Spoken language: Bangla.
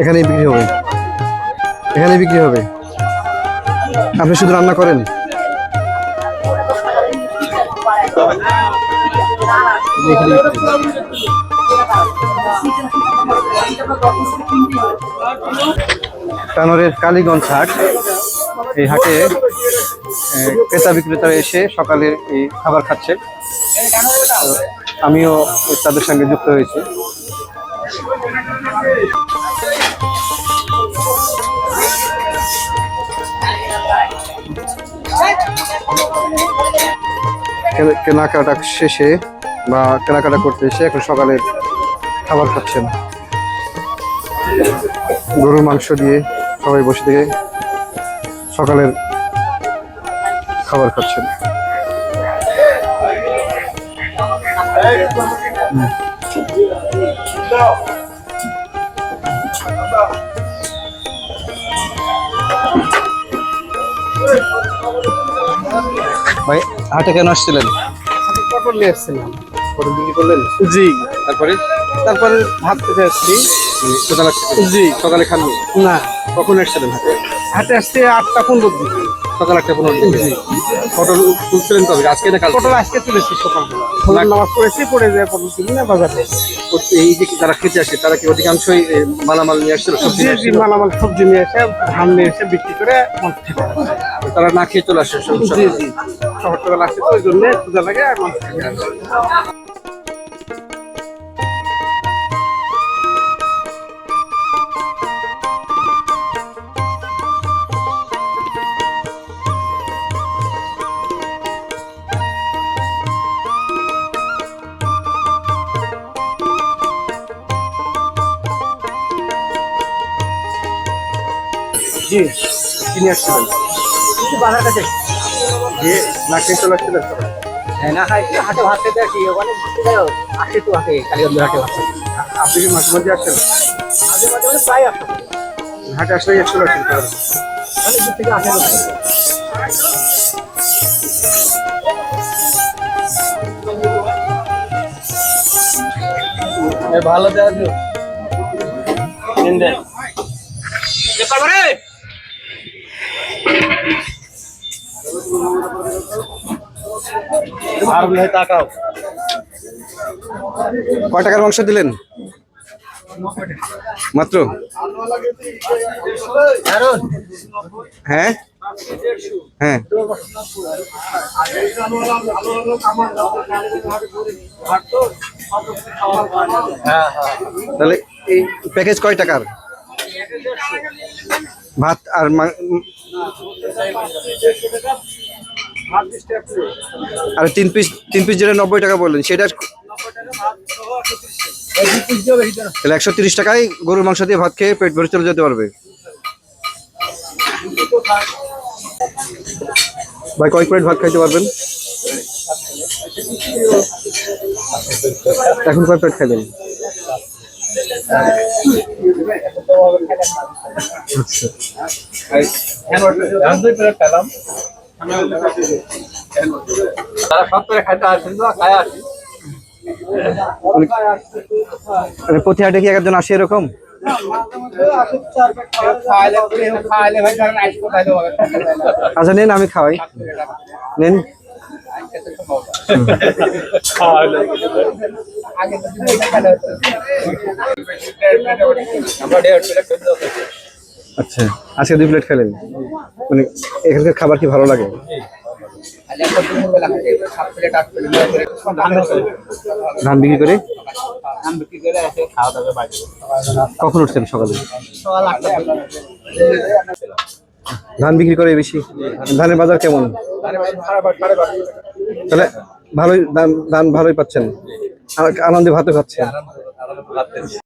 এখানেই বিক্রি হবে। এখানেই বিক্রি হবে। আপনি শুধু রান্না করেন। টানোরের কালীগঞ্জ হাট। এই হাটে ক্রেতা বিক্রেতারা এসে সকালে এই খাবার খাচ্ছে। আমিও তাদের সঙ্গে যুক্ত হয়েছি। কেনাকাটা শেষে বা কেনাকাটা করতে এসে এখন সকালের খাবার খাচ্ছেন গরুর মাংস দিয়ে সবাই বসে থেকে সকালের খাবার খাচ্ছেন হুম। ভাই হাটে কেন আসছিলেন? পটল নিয়ে এসেছিলাম পটল বিক্রি করলেন? জি। তারপরে? তারপরে ভাত খেতে আসছি। লাগছে? জি। সকালে খাননি? না। কখন এসেছিলেন হাটে? হাটে আসছে আটটা পনেরো দিন সকাল আটটা পনেরো দিকে। পটল তুলছিলেন তবে আজকে না কাল পটল আজকে তুলেছি সকালবেলা। ফজর নামাজ পড়েছি পড়ে যায় পটল কিনি না বাজারে এই যে যারা খেতে আসে তারা কি অধিকাংশই মালামাল নিয়ে আসছিল সবজি জি জি? মালামাল সবজি নিয়ে এসে ধান নিয়ে এসে বিক্রি করে তারা না খেয়ে চলে আসে সব- জি। সকালবেলা আসছে তো ওই জন্য ক্ষুদা লাগে আর মানুষ জি কি আসছিলেন। বাজার কাছে দিয়ে না খেয়ে চলে আসছিলেন সবাই? না খাই হাটে খেতে আসি ওখানে আসে তো হাটে কালীগঞ্জ হাটে আপনি কি মাঝে মাঝে আসেন মাঝে মাঝে মানে প্রায় হাটে আসলেই চলে আসেন অনেক দূর থেকে আসে ভালো দেন। আর নয় তাকাও। কয় টাকার মাংস দিলেন? মাত্র? হ্যাঁ হ্যাঁ। তাহলে এই প্যাকেজ কয় টাকার? ভাত আর মা- আর তিন পিস তিন পিস যেটা নব্বই টাকা বললেন সেটা তাহলে একশো তিরিশ টাকায় গরুর মাংস দিয়ে ভাত খেয়ে পেট ভরে চলে যেতে পারবে ভাই কয়েক প্লেট ভাত খাইতে পারবেন এখন কয় প্লেট খাইবেন তারা সব করে খাইতে আসেন তো খায় আসি প্রতি হাটে কি একজন আসে এরকম? আচ্ছা নেন আমি খাওয়াই। নেন। আচ্ছা আজকে দুই প্লেট খেলেন। মানে এখানকার খাবার কি ভালো লাগে? ধান বিক্রি করে? কখন উঠছেন সকালে? ধান বিক্রি করে বেশি? ধানের বাজার কেমন? তাহলে ভালোই ধান ভালোই পাচ্ছেন। আনন্দে ভাতও খাচ্ছেন